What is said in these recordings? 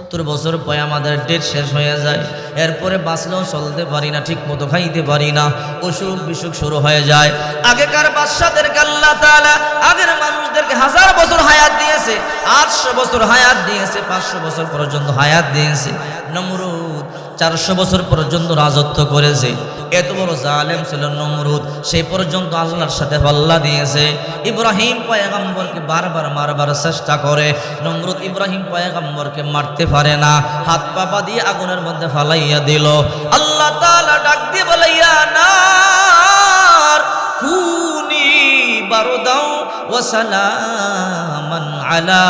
সত্তর বছর পরে আমাদের ডেট শেষ হয়ে যায়। এরপরে বাঁচলেও চলতে পারি না ঠিক মতো খাইতে পারি না, অসুখ বিসুখ শুরু হয়ে যায়। আগেকার বাদশাদেরকে আল্লাহ তালা আগের মানুষদেরকে হাজার বছর হায়াত দিয়েছে, আটশো বছর হায়াত দিয়েছে, পাঁচশো বছর পর্যন্ত হায়াত দিয়েছে। নমরুদ চারশো বছর পর্যন্ত রাজত্ব করেছে। এত বড় জালেম ছিল নমরুদ। সেই পর্যন্ত আল্লাহর সাথে পাল্লা দিয়েছে। ইব্রাহিম পয়গম্বরকে বারবার মারবার চেষ্টা করে। নমরুদ ইব্রাহিম পয়গম্বরকে মারতে পারে না। হাত পাপা দিয়ে আগুনের মধ্যে ফালাইয়া দিল। আল্লাহ তাআলা ডাক দিয়ে বলে, ইয়া নার, কুনি বারদাও ওয়া সালামান আলা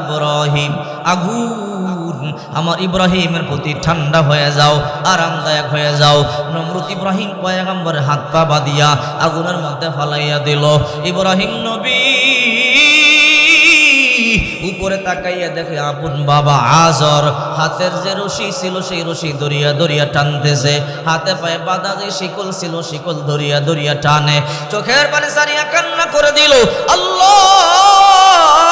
ইব্রাহিম। আগুন আমার ইব্রাহিমের প্রতি ঠান্ডা হয়ে যাও, আরামদায়ক হয়ে যাও। নমরুদ ইব্রাহিম পয়গম্বরের হাত পা বাঁধিয়া আগুনের মধ্যে ফালাইয়া দিল। ইব্রাহিম নবী, উপরে তাকাইয়া দেখে আপন বাবা আজর হাতের যে রশি ছিল সেই রশি দরিয়া দরিয়া টানতেছে। হাতে পায়ে বাঁধা যে শিকল ছিল শিকল দরিয়া দরিয়া টানে। চোখের পানি সারিয়া কান্না করে দিল, আল্লাহ!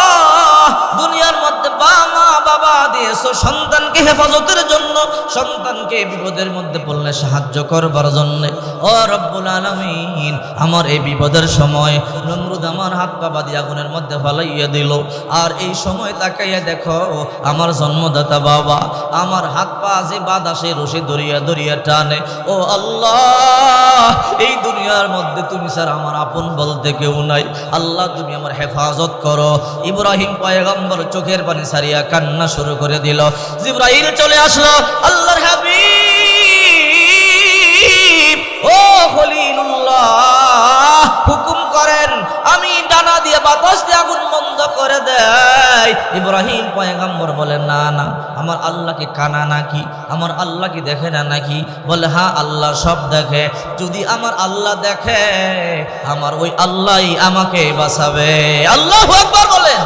দুনিয়ার মধ্যে বা মা বাবা দিয়েছ সন্তানকে হেফাজতের জন্য। সন্তানকে বিপদের মধ্যে পড়লে সাহায্য করবার জন্য। ও রব্বুল আলামিন, আমার এই বিপদের সময় নমরুদ আমার হাত পা বাদি আগুনের মধ্যে ফালাইয়া দিল। আর এই সময় তাকাইয়া দেখো, আমার জন্মদাতা বাবা, আমার হাত পা যে বাদা সে রশি দরিয়া দরিয়া টানে। ও আল্লাহ, এই দুনিয়ার মধ্যে তুমি স্যার আমার আপন বলতে কেউ নাই। আল্লাহ, তুমি আমার হেফাজত করো। ইব্রাহিম পয়গম্বর চোখের পানি সারিয়া কান্না শুরু করে দিল। জিব্রাইল চলে আসলো, আল্লাহর হাবিব, ও খলিলুল্লাহ, হুকুম করেন, আমি ডানা দিয়ে বাতাস দিয়ে আগুন বন্ধ করে দেয় ইব্রাহিম পয়গম্বর বলে, না না, আমার আল্লাহ কি কানা নাকি? আমার আল্লাহ কি দেখে না নাকি? বলে হ্যাঁ আল্লাহ সব দেখে। যদি আমার আল্লাহ দেখে, আমার ওই আল্লাহই আমাকে বাঁচাবে। আল্লাহ বলেন।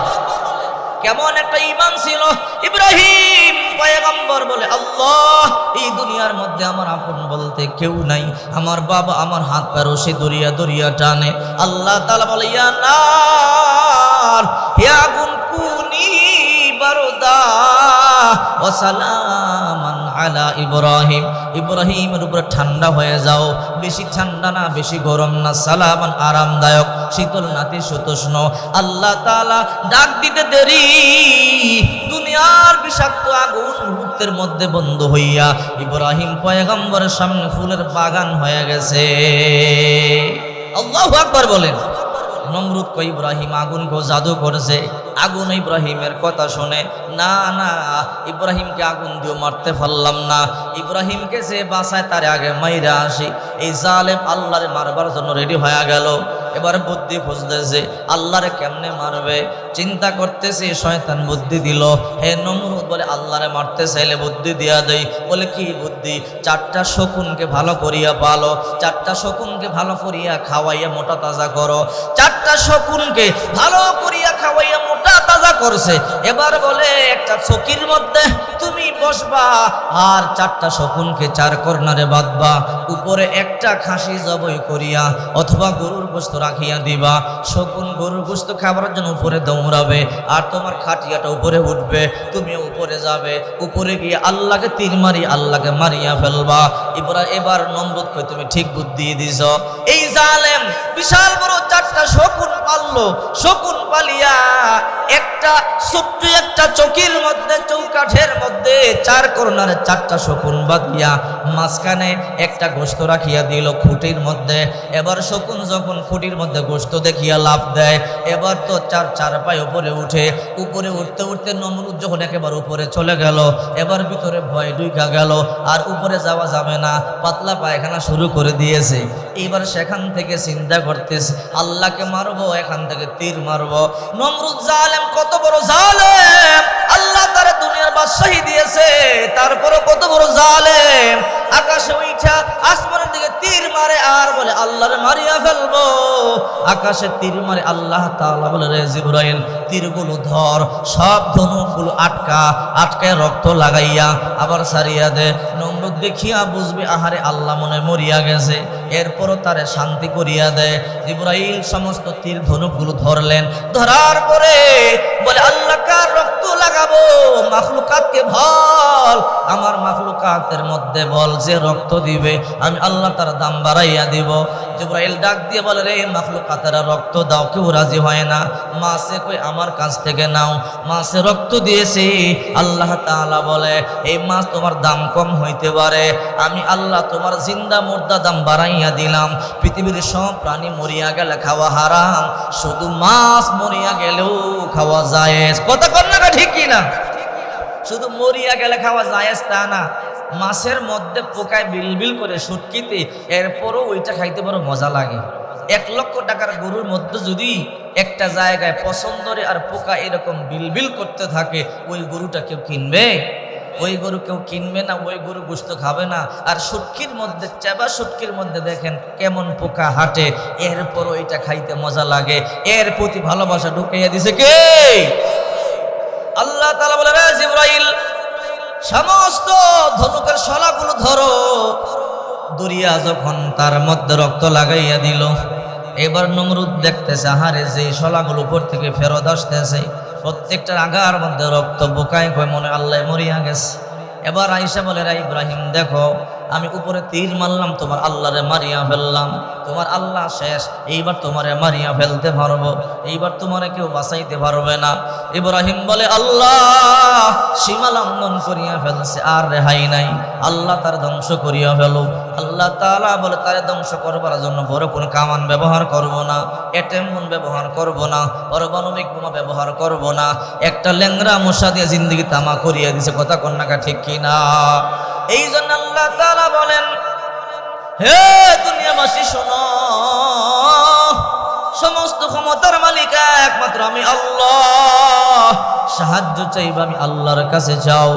কেমন একটা ইমান ছিল। ইব্রাহিম পয়গম্বর বলে, আল্লাহ, এই দুনিয়ার মধ্যে আমার আপন বলতে কেউ নাই। আমার বাবা আমার হাত পা সে দরিয়া দরিয়া টানে। আল্লাহ তালা বলে ইয়া না হে আগুন কুনি ইব্রাহিম। ইব্রাহিমের উপরে ঠান্ডা হয়ে যাও। বেশি ঠান্ডা না, বেশি গরম না, সালামান আরামদায়ক। শীতল নাতি সুতোষ্ণ। আল্লাহ তাআলা ডাক দিতে দেরি। দুনিয়ার বিষাক্ত আগুন মুহূর্তের মধ্যে বন্ধ হইয়া ইব্রাহিম পয়গম্বরের সামনে ফুলের বাগান হয়ে গেছে। আল্লাহু আকবার বলেন। নমরুদ কই ইব্রাহিম আগুন কো জাদু করছে। আগুন ইব্রাহিমের কথা শুনে, না না, ইব্রাহিমকে আগুন দিয়ে মারতে পারলাম না। ইব্রাহিমকে যে বাসায় তার আগে মাইরা আসি। এই জালেম আল্লাহরে মারবার জন্য রেডি হয়ে গেল। এবার বুদ্ধি খুঁজতেছে, আল্লাহরে কেমনে মারবে? চিন্তা করতেছে, শয়তান বুদ্ধি দিল। হে নমরুদ বলে, আল্লাহরে মারতে চাইলে বুদ্ধি দিয়া দেই। বলে, কি বুদ্ধি? চারটা শকুনকে ভালো করিয়া পালো, চারটা শকুনকে ভালো করিয়া খাওয়াইয়া মোটা তাজা করো, চারটা শকুনকে ভালো করিয়া খাওয়াইয়া মোটা তাজা করছে। এবার বলে, একটা চকির মধ্যে তুমি বসবা আর চারটা শকুনকে চার কর্নারে বাঁধবা। উপরে একটা খাসি জবই করিয়া অথবা গরুর গোস্ত রাখিয়া দিবা। শকুন গরুর গোস্ত খাবার জন্য উপরে দৌড়াবে আর তোমার খাটিয়াটা উপরে উঠবে। তুমি উপরে যাবে। উপরে গিয়ে আল্লাহকে তীর মারি, আল্লাহকে মারিয়া ফেলবা। এবার এবার নম্রতকে তুমি ঠিক বুদ্ধি দিছ। এই জালেম বিশাল বড় চারটা শকুন পাললো। শকুন পালিয়া একটা ছোট্ট একটা চকির মধ্যে চৌকাঠের চার করোনার চারটা শকুন বাঁধিয়া মাঝখানে একটা গোস্ত রাখিয়া দিল খুঁটির মধ্যে। এবার শকুন যখন খুঁটির মধ্যে গোস্ত দেখিয়া লাভ দেয়, এবার তো চার চার পায়ে উপরে উঠে, উপরে উঠতে উঠতে নমরুদ যখন একেবারে উপরে চলে গেল, এবার ভিতরে ভয় ডুইকা গেল, আর উপরে যাওয়া যাবে না, পাতলা পায়খানা শুরু করে দিয়েছে। এবার সেখান থেকে চিন্তা করতেছে, আল্লাহকে মারবো, এখান থেকে তীর মারবো। নমরুদ জালেম কত বড় জালেম! বাদশাহী দিয়েছে। তারপরে কত বড় জালেম। আকাশে উঠা আসমানের দিকে তীর মারে আর বলে, আল্লাহরে মারিয়া ফেলব। আকাশে তীর মারে আল্লাহ তাআলা বলে, রে জিবরাইল, তীরগুলো ধর। সব ধনুকগুলো আটকা, আটকায় রক্ত লাগাইয়া আবার সারিয়া দে। নমরুদ দেখিয়া বুঝবে, আহারে আল্লাহ মনে মরিয়া গেছে। এরপরও তারে শান্তি করিয়া দেয় জিব্রাইল সমস্ত তীর ধনুকগুলো ধরলেন। ধরার পরে বলে, আল্লাহ আমার মধ্যে বল যে রক্ত দিবে, আমি আল্লাহ তার দাম বাড়াইয়া দিব। ডাক দিয়ে বলে, রে রক্ত দাও, কেউ রাজি হয় না। মাসে কই, আমার কাছ থেকে নাও। মাসে রক্ত দিয়েছি। আল্লাহ তাআলা বলে, এই মাছ তোমার দাম কম হইতে পারে। আমি আল্লাহ তোমার জিন্দা মুর্দা দাম বাড়াইয়া দিলাম। পৃথিবীর সব প্রাণী মরিয়া গেলে খাওয়া হারাম। শুধু মাছ মরিয়া গেলেও খাওয়া যায় কথা কন্যা ঠিক কিনা শুধু মরিয়া গেলে খাওয়া যায় তা না, মাছের মধ্যে পোকায় বিলবিল করে সুটকিতে এরপরও ওইটা খাইতে বড় মজা লাগে। এক লক্ষ টাকার গরুর মধ্যে যদি একটা জায়গায় পছন্দরে আর পোকা এরকম বিলবিল করতে থাকে, ওই গরুটা কেউ কিনবে? ওই গরু কেউ কিনবে না, ওই গরু গোস্ত খাবে না। আর সুটকির মধ্যে, চেবা সুটকির মধ্যে দেখেন কেমন পোকা হাঁটে এরপর ওইটা খাইতে মজা লাগে। এর প্রতি ভালোবাসা ঢুকাইয়া দিছে কে? আল্লাহ তালা বলে জিব্রাইল, সমস্ত ধনুকের শলাগুলো ধরো। দরিয়া যখন তার মধ্যে রক্ত লাগাইয়া দিল, এবার নমরুদ দেখতেছে, আহারে, যে শলাগুলো উপর থেকে ফেরত আসতেছে, প্রত্যেকটার আগার মধ্যে রক্ত বোকায়, কয় মনে আল্লাহ মরিয়া গেছে। এবার আইসা বলে রা ইব্রাহিম, দেখো আমি উপরে তীর মারলাম, তোমার আল্লাহরে মারিয়া ফেললাম। তোমার আল্লাহ শেষ, এইবার তোমারে মারিয়া ফেলতে পারব। এইবার তোমারে কেউ বাঁচাইতে পারবে না। ইব্রাহিম বলে, আল্লাহ, সীমা লঙ্ঘন করিয়া ফেলছে, আর রেহাই নাই। আল্লাহ তার ধ্বংস করিয়া ফেলো আল্লাহ তালা বলে, তারে ধ্বংস করবার জন্য বড় কোনো কামান ব্যবহার করব না এটেমন ব্যবহার করব না, পারমাণবিক বোমা ব্যবহার করব না। একটা ল্যাংরা মশা দিয়ে জিন্দগি তামা করিয়া দিছে, কথা কন্যাকা ঠিক কিনা? এই জন্য আল্লাহ তালা বলেন, হে দুনিয়াবাসী শোনো, সমস্ত ক্ষমতার মালিকা একমাত্র আমি আল্লাহ। সাহায্য চাইবা আমি আল্লাহর কাছে, যাও।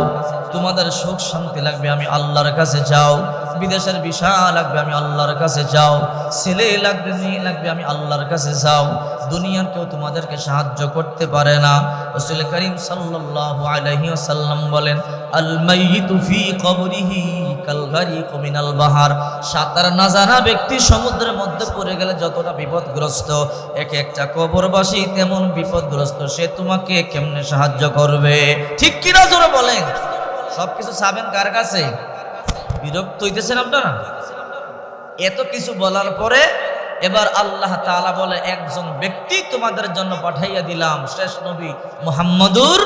তোমাদের সুখ শান্তি লাগবে, আমি আল্লাহর কাছে যাও। বিদেশের বিষয় লাগবে, আমি আল্লাহর কাছে যাও। ছেলে লাগবে, মেয়ে লাগবে, আমি আল্লাহর কাছে যাও। দুনিয়ার কেউ তোমাদেরকে সাহায্য করতে পারে না। রসুল করিম সাল্লাল্লাহু আলাইহি ওয়াসাল্লাম বলেন সাঁতার সমুদ্রের মধ্যে পড়ে গেলে যতটা বিপদগ্রস্ত, এক একটা কবরবাসী তেমন বিপদগ্রস্ত, সে তোমাকে কেমনে সাহায্য করবে? ঠিক কি না জোরে বলেন? সবকিছু চাবেন কার কাছে? বিরক্ত হইতেছেন আপনারা? এত কিছু বলার পরে এবার আল্লাহ তাআলা বলে, একজন ব্যক্তি তোমাদের জন্য পাঠাইয়া দিলাম, শেষ নবী মোহাম্মদুর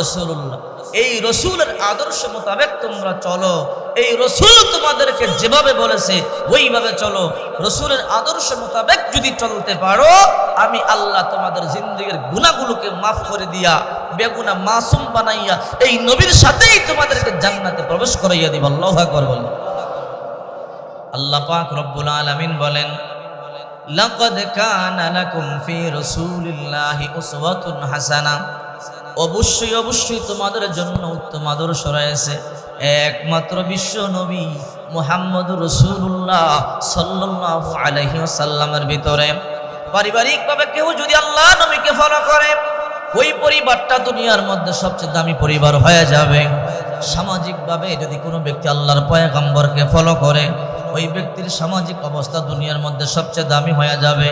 রসুল্লাহ এই রসুলের আদর্শ মোতাবেক তোমরা চলো। এই রসুল তোমাদেরকে যেভাবে বলেছে, ওইভাবে চলো। রসুলের আদর্শ মোতাবেক যদি চলতে পারো, আমি আল্লাহ তোমাদের জিন্দগির গুণাগুলোকে মাফ করে দিয়া বেগুনা মাসুম বানাইয়া এই নবীর সাথেই তোমাদেরকে জান্নাতে প্রবেশ করাইয়া দিব। আল্লাহ আকবার বলো আল্লাহ পাক রব্বুল আলামিন বলেন, লাকাদ কানা লাকুম ফি রাসূলিল্লাহি উসওয়াতুন হাসানা। অবশ্যই অবশ্যই তোমাদের জন্য উত্তম আদর্শ রয়েছে। একমাত্র বিশ্ব নবী মুহাম্মদ রসুল্লাহ সাল্লাল্লাহু আলাইহি ওয়াসাল্লামের ভিতরে। পারিবারিকভাবে কেউ যদি আল্লাহ নবীকে ফলো করে ওই পরিবারটা দুনিয়ার মধ্যে সবচেয়ে দামি পরিবার হয়ে যাবে। সামাজিকভাবে যদি কোনো ব্যক্তি আল্লাহর পয়গাম্বরকে ফলো করে, ওই ব্যক্তির সামাজিক অবস্থা দুনিয়ার মধ্যে সবচেয়ে দামি হয়ে যাবে।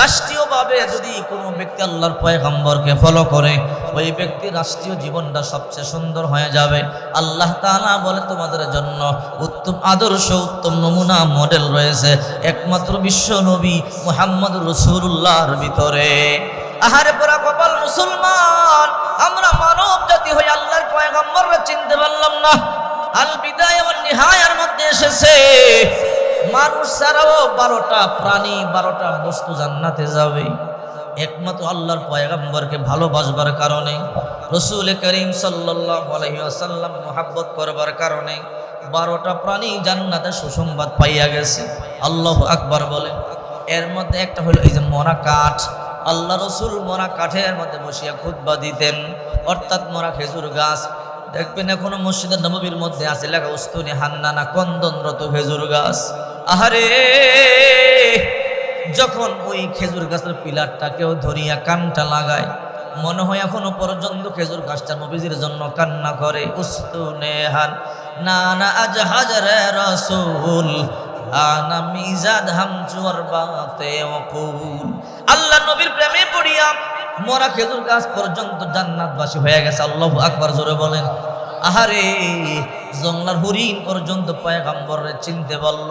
রাষ্ট্রীয়ভাবে যদি কোনো ব্যক্তি আল্লাহর পয়গাম্বরকে ফলো করে, ওই ব্যক্তির রাষ্ট্রীয় জীবনটা সবচেয়ে সুন্দর হয়ে যাবে। আল্লাহ তাআলা বলে, তোমাদের জন্য উত্তম আদর্শ, উত্তম নমুনা মডেল রয়েছে একমাত্র বিশ্ব নবী মুহাম্মদ রসুল্লাহর ভিতরে। আহারে পোড়া কপাল মুসলমান। আমরা মানব জাতি হয়ে আল্লাহর পয়গাম্বররা চিনতে পারলাম না। আল বিদায় এবং নিহায়ার মধ্যে এসেছে। মানুষ ছাড়াও বারোটা প্রাণী, বারোটা বস্তু জান্নাতে যাবে। একমাত্র আল্লাহর পয়গাম্বরকে ভালোবাসবার কারণে, রসুল করিম আলহিহাসাল্লাম মোহাব্বত করবার কারণে বারোটা প্রাণী জান্নাতে সুসংবাদ পাইয়া গেছে। আল্লাহ আকবর বলে। এর মধ্যে একটা হলো এই যে মরা কাঠ। আল্লাহ রসুল মরা কাঠের মধ্যে বসিয়া খুতবা দিতেন। অর্থাৎ মরা খেজুর গাছ। দেখবেন এখনও মসজিদের নবীর মধ্যে আছে, লেখা, উস্তুনি হান্নানা কন্দনরত খেজুর গাছ। আহারে! যখন ওই খেজুর গাছের পিলারটাকেও ধরিয়া কানটা লাগায়, মনে হয় এখনও পর্যন্ত খেজুর গাছটা নবীজির জন্য কান্না করে। উস্তুনে হান না না, আজ হাজারে রসুল আনা মিজাদ বাতে অকুল। আল্লাহ নবীর প্রেমে পড়িয়া মরা খেজুর গাছ পর্যন্ত জান্নাতবাসী হয়ে গেছে। আল্লাহ আকবার জোরে বলেন, আহারে জংলার হরিণ পর্যন্ত পয়গাম্বরে চিনতে পারল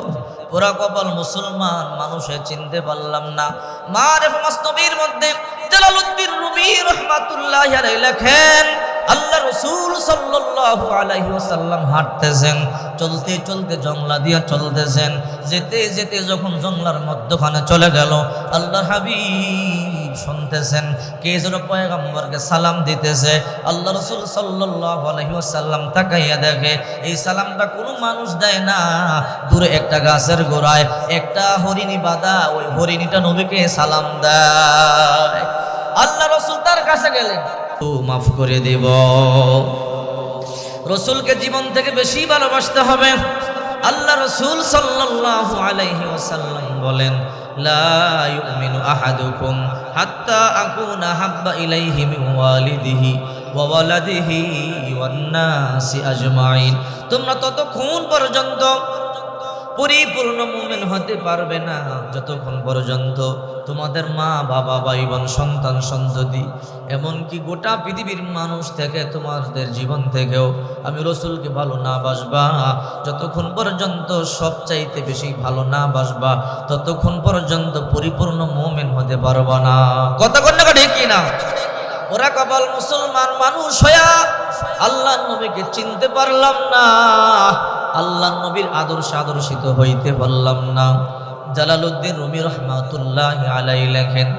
পুরা কপাল মুসলমান মানুষে চিনতে পারলাম না। মারেফ মাস্তবীর মধ্যে জালালউদ্দিন রুমি রহমাতুল্লাহ লেখেন আল্লাহ রসুল সাল্লাল্লাহু আলাইহি ওয়াসাল্লাম হাঁটতেছেন, চলতে চলতে জংলা দিয়ে চলতেছেন, যেতে যেতে যখন জংলার মধ্যখানে চলে গেল আল্লাহ হাবিব শুনতেছেন, কে যেন পয়গম্বরকে সালাম দিতেছে, আল্লাহ রসুল সাল্লাল্লাহু আলাইহি ওয়াসাল্লাম তাকাইয়া দেখে, এই সালামটা কোনো মানুষ দেয় না, দূরে একটা গাছের গোড়ায়, একটা হরিণী বাঁধা, ওই হরিণীটা নবীকে সালাম দেয়। আল্লাহ রসুল তার কাছে গেলেন। তো মাফ করে দেব। রসুলকে জীবন থেকে বেশি ভালোবাসতে হবে। আল্লাহ রসুল সাল্লাল্লাহু আলাইহি ওয়াসাল্লাম বলেন ইলাইহি আজমাইন। তোমরা ততক্ষণ পর্যন্ত পরিপূর্ণ মুমিন হতে পারবে না। যতক্ষণ পর্যন্ত তোমাদের মা, বাবা ভাই বোন সন্তান, সন্ততি, এমনকি গোটা পৃথিবীর মানুষ থেকে, তোমাদের জীবন থেকেও আমি রসুলকে ভালো না বাসবা। যতক্ষণ পর্যন্ত সবচাইতে বেশি ভালো না বাসবা, ততক্ষণ পর্যন্ত পরিপূর্ণ মুমিন হতে পারবা না। কত কন্যা ঠিক না ওরা কপাল মুসলমান মানুষ হইয়া আল্লাহ নবীকে চিনতে পারলাম না। আল্লাহ নবীর আদর্শ আদর্শিত হইতে বললাম না। জালালউদ্দিন রুমি রহমাতুল্লাহ আলাই লেখেন